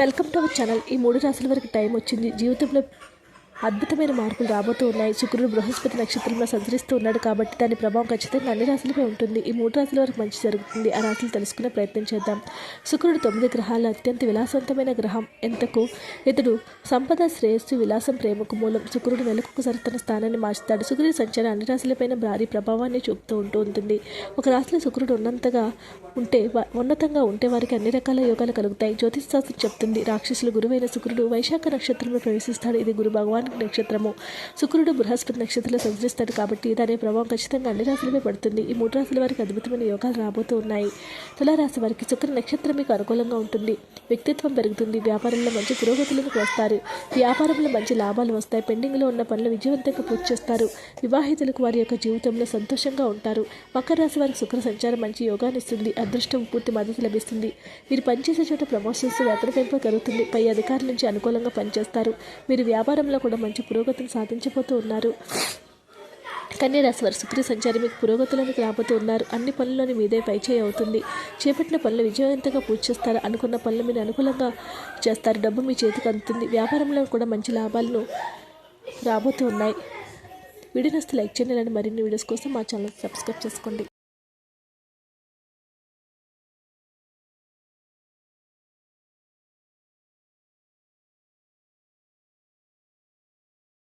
Welcome to our channel. ఈ మూడు రాశుల వరకు టైం వచ్చింది. జీవితంలో అద్భుతమైన మార్పులు రాబోతూ ఉన్నాయి. శుక్రుడు బృహస్పతి నక్షత్రంలో సంచరిస్తూ ఉన్నాడు కాబట్టి దాని ప్రభావం ఖచ్చితంగా అన్ని రాశులపై ఉంటుంది. ఈ మూడు రాశుల వరకు మంచి జరుగుతుంది. ఆ రాశులు తెలుసుకునే ప్రయత్నం చేద్దాం. శుక్రుడు తొమ్మిది గ్రహాల అత్యంత విలాసవంతమైన గ్రహం. ఎంతకు ఇతడు సంపద శ్రేయస్సు విలాసం ప్రేమకు మూలం. శుక్రుడు నెలకు తన స్థానాన్ని మార్చుతాడు. శుక్రుడి సంచారం అన్ని రాశులపైన భారీ ప్రభావాన్ని చూపుతూ ఉంటూ ఉంటుంది. ఒక రాశిలో శుక్రుడు ఉన్నంతగా ఉంటే ఉన్నతంగా ఉంటే వారికి అన్ని రకాల యోగాలు కలుగుతాయి. జ్యోతిష్ శాస్త్రం చెప్తుంది. రాక్షసులు గురువైన శుక్రుడు వైశాఖ నక్షత్రంలో ప్రవేశిస్తాడు. ఇది గురు భగవాన్ నక్షత్రము. శుక్రుడు బృహస్పతి నక్షత్రంలో సంచరిస్తాడు కాబట్టి దాని ప్రభావం ఖచ్చితంగా అన్ని రాశులపై పడుతుంది. ఈ మూడు రాశుల వారికి అద్భుతమైన యోగాలు రాబోతూ ఉన్నాయి. తులారాశి వారికి శుక్ర నక్షత్రం మీకు అనుకూలంగా ఉంటుంది. వ్యక్తిత్వం పెరుగుతుంది. వ్యాపారంలో మంచి పురోగతులకు వస్తారు వ్యాపారంలో మంచి లాభాలు వస్తాయి. పెండింగ్లో ఉన్న పనులు విజయవంతంగా పూర్తి చేస్తారు. వివాహితులకు వారి యొక్క జీవితంలో సంతోషంగా ఉంటారు. మకర రాశి వారికి శుక్ర సంచారం మంచి యోగాన్ని ఇస్తుంది. అదృష్టం పూర్తి మద్దతు లభిస్తుంది. మీరు పనిచేసే చోట ప్రమోషన్స్ వేతన పెంపు కలుగుతుంది పై అధికారుల నుంచి అనుకూలంగా పనిచేస్తారు. మీరు వ్యాపారంలో కూడా మంచి పురోగతిని సాధించబోతూ ఉన్నారు. కన్యరాశి వారు శుక్ర సంచారం మీకు పురోగతులకు రాబోతూ ఉన్నారు. అన్ని పనుల్లోని మీదే పైచేయి అవుతుంది. చేపట్టిన పనులు విజయవంతంగా పూర్తి చేస్తారు. అనుకున్న పనులు మీరు అనుకూలంగా చేస్తారు. డబ్బు మీ చేతికి అందుతుంది. వ్యాపారంలో కూడా మంచి లాభాలను రాబోతూ ఉన్నాయి. వీడియో నస్తే లైక్ చేయండి. మరిన్ని వీడియోస్ కోసం మా ఛానల్ సబ్స్క్రైబ్ చేసుకోండి.